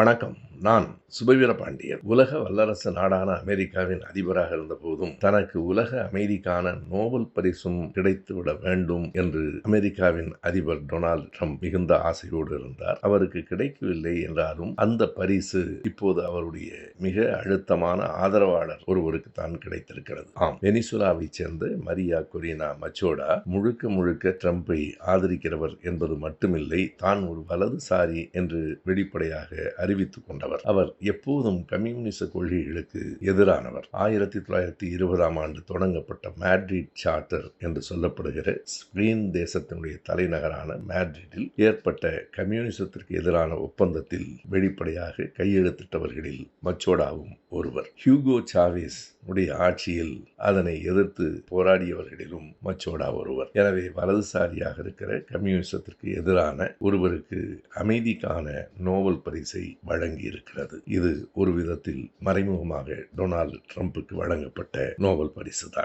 வணக்கம். நான் சுபவீர பாண்டியன். உலக வல்லரசு நாடான அமெரிக்காவின் அதிபராக இருந்த போதும் தனக்கு உலக அமைதிக்கான நோபல் பரிசும் கிடைத்துவிட வேண்டும் என்று அமெரிக்காவின் அதிபர் டொனால்டு ட்ரம்ப் மிகுந்த ஆசையோடு இருந்தார். அவருக்கு கிடைக்கவில்லை என்றாலும் அந்த பரிசு இப்போது அவருடைய மிக அழுத்தமான ஆதரவாளர் ஒருவருக்கு தான் கிடைத்திருக்கிறது. ஆம். வெனிசுலாவை சேர்ந்த மரியா கொரினா மச்சோடா முழுக்க முழுக்க ட்ரம்பை ஆதரிக்கிறவர் என்பது மட்டுமில்லை தான் ஒரு வலதுசாரி என்று வெளிப்படையாக அறிவித்துக் கொண்டவர். அவர். எப்போதும் கம்யூனிச கொள்கைகளுக்கு எதிரானவர். ஆயிரத்தி தொள்ளாயிரத்தி இருபதாம் ஆண்டு தொடங்கப்பட்ட மேட்ரிட் சார்ட்டர் என்று சொல்லப்படுகிற ஸ்பெயின் தேசத்தினுடைய தலைநகரான மேட்ரிட்டில் ஏற்பட்ட கம்யூனிசத்திற்கு எதிரான ஒப்பந்தத்தில் வெளிப்படையாக கையெழுத்திட்டவர்களில் மச்சோடாவும் ஒருவர். ஹியூகோ சாவேஸ் உடைய ஆட்சியில் அதனை எதிர்த்து போராடியவர்களிலும் மச்சோடா ஒருவர். எனவே வலதுசாரியாக இருக்கிற கம்யூனிசத்திற்கு எதிரான ஒருவருக்கு அமைதிக்கான நோபல் பரிசை வழங்கி இருக்கிறது இது ஒரு விதத்தில் மறைமுகமாக டொனால்டு ட்ரம்புக்கு வழங்கப்பட்ட நோபல் பரிசு தான்